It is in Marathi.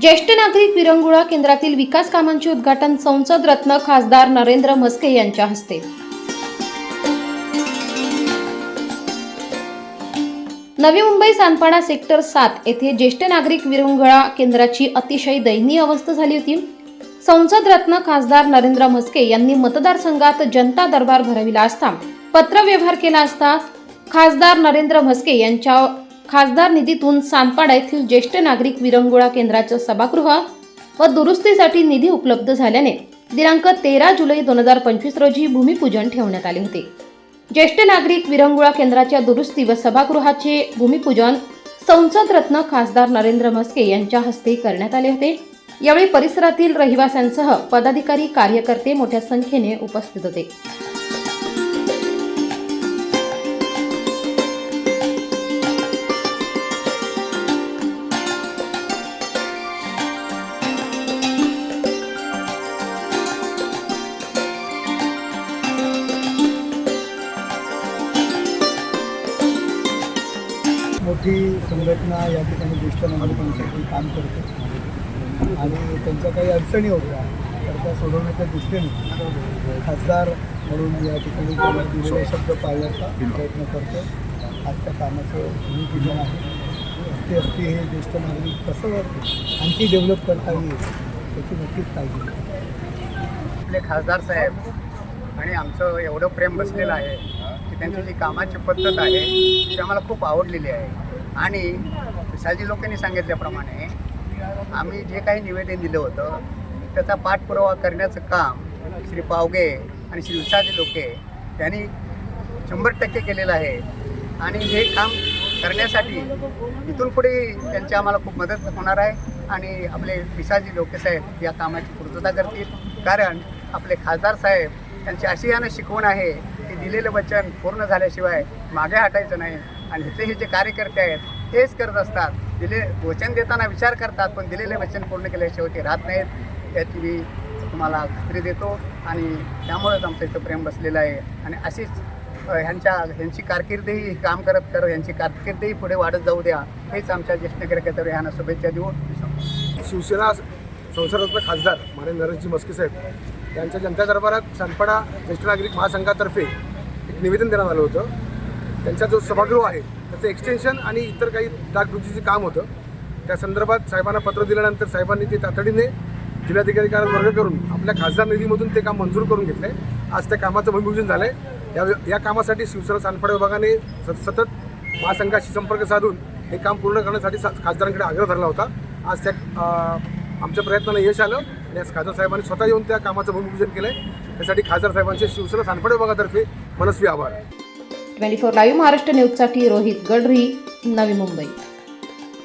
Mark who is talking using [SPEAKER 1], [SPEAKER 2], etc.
[SPEAKER 1] ज्येष्ठ नागरिक विरंगुळा केंद्रातील विकास कामांचे उद्घाटन संसद रत्न खासदार नरेंद्र म्हस्के यांच्या हस्ते. नवी मुंबई सांडपाडा सेक्टर सात येथे ज्येष्ठ नागरिक विरंगुळा केंद्राची अतिशय दयनीय अवस्था झाली होती. संसद रत्न खासदार नरेंद्र म्हस्के यांनी मतदारसंघात जनता दरबार भरविला असता पत्रव्यवहार केला असता खासदार नरेंद्र म्हस्के यांच्या खासदार निधीतून सानपाडा येथील ज्येष्ठ नागरिक विरंगुळा केंद्राचं सभागृह व दुरुस्तीसाठी निधी उपलब्ध झाल्याने दिनांक तेरा जुलै दोन हजार पंचवीस रोजी भूमिपूजन ठेवण्यात आले होते. ज्येष्ठ नागरिक विरंगुळा केंद्राच्या दुरुस्ती व सभागृहाचे भूमिपूजन संसद रत्न खासदार नरेंद्र म्हस्के यांच्या हस्ते करण्यात आले होते. यावेळी परिसरातील रहिवाशांसह पदाधिकारी कार्यकर्ते मोठ्या संख्येने उपस्थित होते.
[SPEAKER 2] मोठी संघटना या ठिकाणी ज्येष्ठ नागरिकांसाठी काम करते आणि त्यांच्या काही अडचणी होत्या तर त्या सोडवण्याच्या दृष्टीने खासदार म्हणून या ठिकाणी त्यांना दिलेले शब्द पाळण्याचा प्रयत्न करतो आजच्या कामाचं भूमिपूजन आहे. असते असते हे ज्येष्ठ नागरिक कसं आणखी डेव्हलप करता येईल त्याची नक्कीच काळजी
[SPEAKER 3] आपले खासदार साहेब आणि आमचं एवढं प्रेम बसलेलं आहे की त्यांची जी कामाची पद्धत आहे ती आम्हाला खूप आवडलेली आहे. आणि विसाजी लोकांनी सांगितल्याप्रमाणे आम्ही जे काही निवेदन दिलं होतं त्याचा पाठपुरावा करण्याचं काम श्री पावगे आणि श्री विसाजी लोके यांनी शंभर टक्के केलेलं आहे. आणि हे काम करण्यासाठी इथून पुढे त्यांची आम्हाला खूप मदत होणार आहे आणि आपले विसाजी लोके साहेब या कामाची पूर्तता करतील. कारण आपले खासदार साहेब त्यांची अशी यानं शिकवण आहे की दिलेलं वचन पूर्ण झाल्याशिवाय मागे हटायचं नाही. आणि ह्याचे हे जे कार्यकर्ते आहेत तेच करत असतात. दिले वचन देताना विचार करतात पण दिलेले वचन पूर्ण केल्याशिवाय ते राहत नाहीत. याची मी तुम्हाला खात्री देतो आणि त्यामुळेच आमचं इथं प्रेम बसलेलं आहे. आणि अशीच ह्यांच्या ह्यांची कारकिर्दही काम करत कर ह्यांची कारकिर्दही पुढे वाढत जाऊ द्या. हेच आमच्या ज्येष्ठ नागरिकांतर्फे ह्यांना शुभेच्छा देऊन
[SPEAKER 4] शिवसेना संसदरत्न खासदार माने नरेशजी मस्के साहेब यांच्या जनता दरबारात सानपाडा ज्येष्ठ नागरिक महासंघातर्फे एक निवेदन देण्यात आलं होतं. त्यांचा जो सभागृह आहे त्याचं एक्सटेन्शन आणि इतर काही डागडुजीचं काम होतं. त्या संदर्भात साहेबांना पत्र दिल्यानंतर साहेबांनी ते तातडीने जिल्हाधिकारी कार्यालयात वर्ग करून आपल्या खासदार निधीमधून ते काम मंजूर करून घेतलं. आहे आज त्या कामाचं भूमिपूजन झालं आहे या या कामासाठी शिवसेना सानपाडा विभागाने सत सतत महासंघाशी संपर्क साधून हे काम पूर्ण करण्यासाठी सा- खासदारांकडे आग्रह धरला होता. आज त्या आमच्या प्रयत्नाला यश आलं आणि आज खासदार साहेबांनी स्वतः येऊन त्या कामाचं भूमिपूजन केलं आहे त्यासाठी खासदार साहेबांचे शिवसेना सानपाडा विभागातर्फे मनस्वी आभार.
[SPEAKER 1] ट्वेंटी फोर लाईव्ह महाराष्ट्र न्यूजसाठी रोहित गडरी नवी मुंबई.